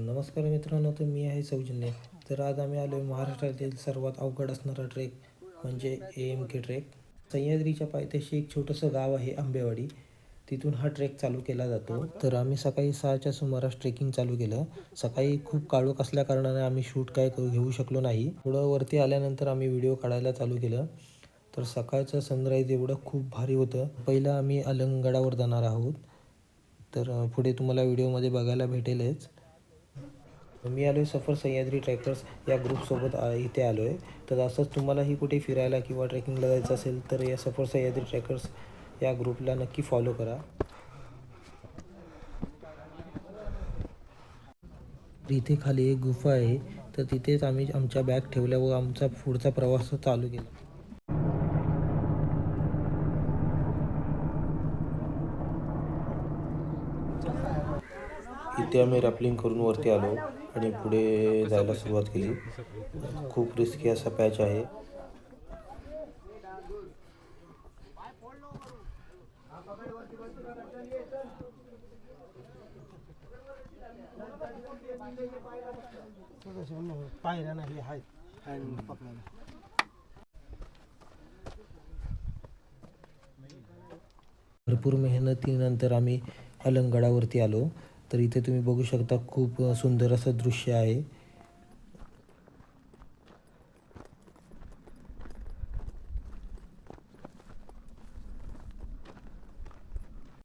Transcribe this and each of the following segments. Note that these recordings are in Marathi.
नमस्कार मित्रांनो तर मी आहे सौजन्य. तर आज आम्ही आलो आहे महाराष्ट्रातील सर्वात अवघड असणारा ट्रेक म्हणजे ए एम के ट्रेक. सह्याद्रीच्या पायथ्याशी एक छोटंसं गाव आहे आंबेवाडी. तिथून हा ट्रेक चालू केला जातो. तर आम्ही सकाळी सहाच्या सुमारास ट्रेकिंग चालू केलं. सकाळी खूप काळोख असल्या कारणाने आम्ही शूट काय करू घेऊ शकलो नाही. थोडं वरती आल्यानंतर आम्ही व्हिडिओ काढायला चालू केलं. तर सकाळचं सनराईज एवढं खूप भारी होतं. पहिलं आम्ही अलंगडावर जाणार आहोत. तर पुढे तुम्हाला व्हिडिओमध्ये बघायला भेटेलच. मी आलो आहे सफर सह्याद्री ट्रॅकर्स या ग्रुपसोबत इथे आलो आहे तर असंच तुम्हालाही कुठे फिरायला किंवा ट्रेकिंगला जायचं असेल तर या सफर सह्याद्री ट्रॅकर्स या ग्रुपला नक्की फॉलो करा. इथे खाली एक गुफा आहे. तर तिथेच आम्ही आमच्या बॅग ठेवल्या व आमचा पुढचा प्रवास चालू केला. इथे आम्ही रॅपलिंग करून वरती आलो. आणि पुढे जायला सुरुवात केली. खूप रिस्की असा पॅच आहे. पायऱ्या नाही आहेत हँड पकडायला भरपूर मेहनतीनंतर आम्ही अलंगडावरती आलो. तर इथे तुम्ही बघू शकता खूप सुंदर असं दृश्य आहे.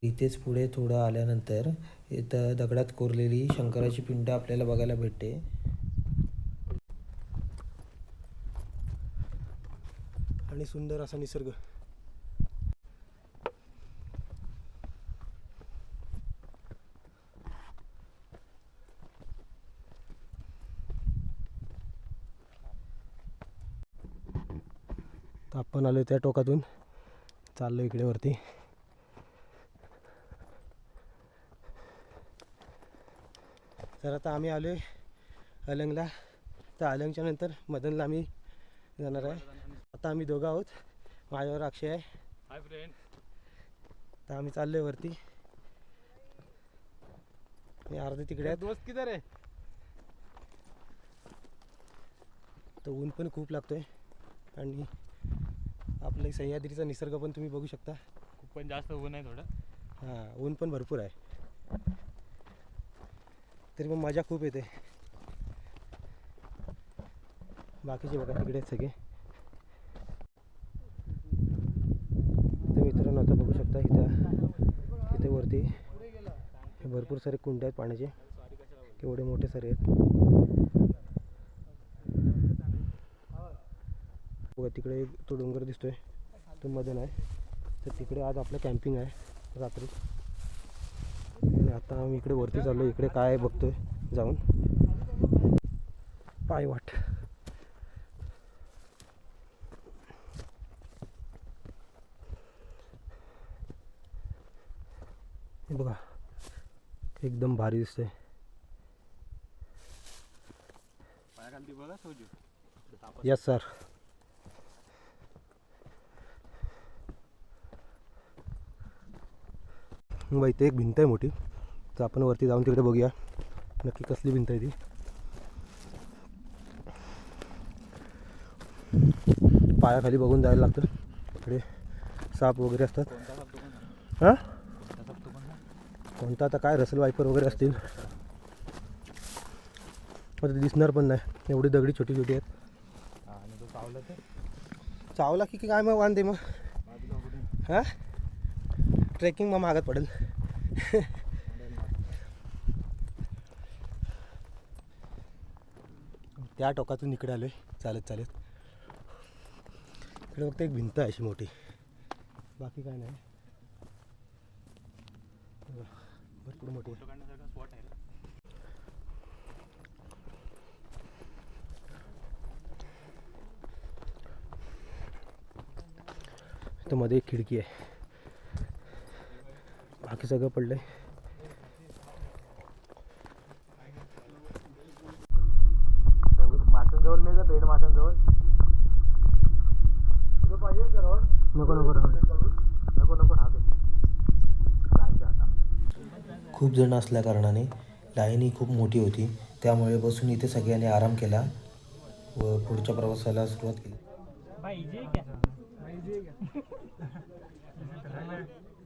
इथेच पुढे थोडं आल्यानंतर इथं दगडात कोरलेली शंकराची पिंड आपल्याला बघायला भेटते. आणि सुंदर असा निसर्ग. तर आपण आलो त्या टोकातून. चाललो इकडे वरती. तर आता आम्ही आलो आहे अलंगला. तर अलंगच्या नंतर मदनला आम्ही जाणार आहे. आता आम्ही दोघं आहोत. माझ्यावर अक्षय आहे. हाय फ्रेंड तर आम्ही चाललोय वरती. आणि अर्धे तिकडे आहेत. दोस्त किधर है तर ऊन पण खूप लागतोय. आणि आपलं सह्याद्रीचा निसर्ग पण तुम्ही बघू शकता. खूप पण जास्त ऊन आहे थोडं. हां ऊन पण भरपूर आहे. तरी पण मजा खूप येते. बाकीचे बघा तिकडे सगळे. तर मित्रांनो आता बघू शकता इथं इथे वरती हे भरपूर सारे कुंड आहेत पाण्याचे. केवढे मोठे सारे आहेत. बघा तिकडे एक तो डोंगर दिसतोय. तो मदन आहे. तर तिकडे आज आपलं कॅम्पिंग आहे रात्री. आणि आता आम्ही इकडे वरती चाललो इकडे काय बघतोय जाऊन. पायवाट बघा एकदम भारी दिसतंय. यस सर मग इथे एक भिंत आहे मोठी. तर आपण वरती जाऊन तिकडे बघूया. नक्की कसली भिंत आहे ती. पायाखाली बघून जायला लागतं. इकडे साप वगैरे असतात. हां? कोणता आता काय रसल वायपर वगैरे असतील. आता ते दिसणार पण नाही. एवढी दगडी छोटी छोटी आहेत. चावला की काय मग वांदे मग? हां? ट्रेकिंग मग मागत पडेल. त्या टोकातून इकडे आलोय. चालत चालत. इकडे फक्त एक भिंत आहे अशी मोठी. बाकी काय नाही. भरपूर मोठी स्पॉट आहे. तर मध्ये एक खिडकी आहे. बाकी सगळं पडलंय. माशांजवळ नाही का? पेड माशांजवळ? पाहिजे नको नको नको नको खूप जण असल्या कारणाने लाईनही खूप मोठी होती. त्यामुळे बसून इथे सगळ्यांनी आराम केला व पुढच्या प्रवासाला सुरुवात केली.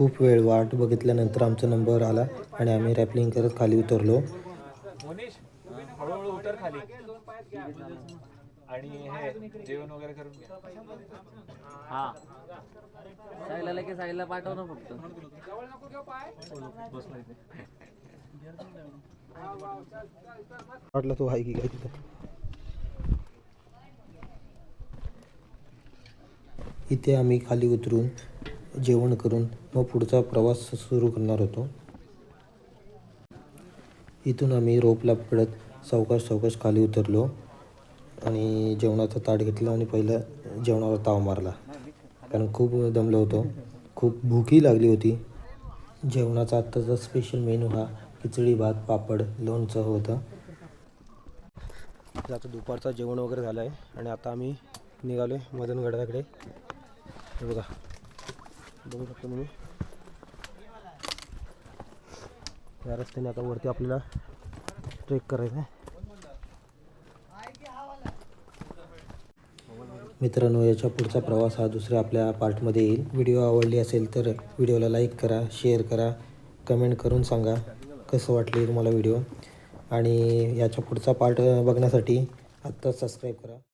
खूप वेळ वाट बघितल्यानंतर आमचा नंबर आला आणि आम्ही रॅपलिंग करत खाली उतरलो. उतर खाली. आणि हे जेवण वगैरे करून घ्या हा. साईला लगेच साईला पाठव ना फक्त. बसलो इथे वाटलं तो आहे की काय तिथं? इथे आम्ही खाली उतरून जेवण करून मग पुढचा प्रवास सुरू करणार होतो. इथून आम्ही रोपला पडत सावकाश सावकाश खाली उतरलो आणि जेवणाचा ताट घेतला आणि पहिलं जेवणावर ताव मारला. कारण खूप दमलो होतो. खूप भूकही लागली होती. जेवणाचा आत्ताचा स्पेशल मेनू हा खिचडी भात पापड लोणचं होतं. आता दुपारचं जेवण वगैरे झालं आहे आणि आता आम्ही निघालो आहे मदनगडाकडे बघा. बघू शकतो तुम्ही या रस्त्याने आता वरती आपल्याला ट्रेक करायचं आहे. मित्रांनो याच्या पुढचा प्रवास हा दुसऱ्या आपल्या पार्टमध्ये येईल. व्हिडिओ आवडली असेल तर व्हिडिओला लाईक करा शेअर करा कमेंट करून सांगा कसं वाटले तुम्हाला व्हिडिओ. आणि याच्या पुढचा पार्ट बघण्यासाठी आत्ताच सबस्क्राईब करा.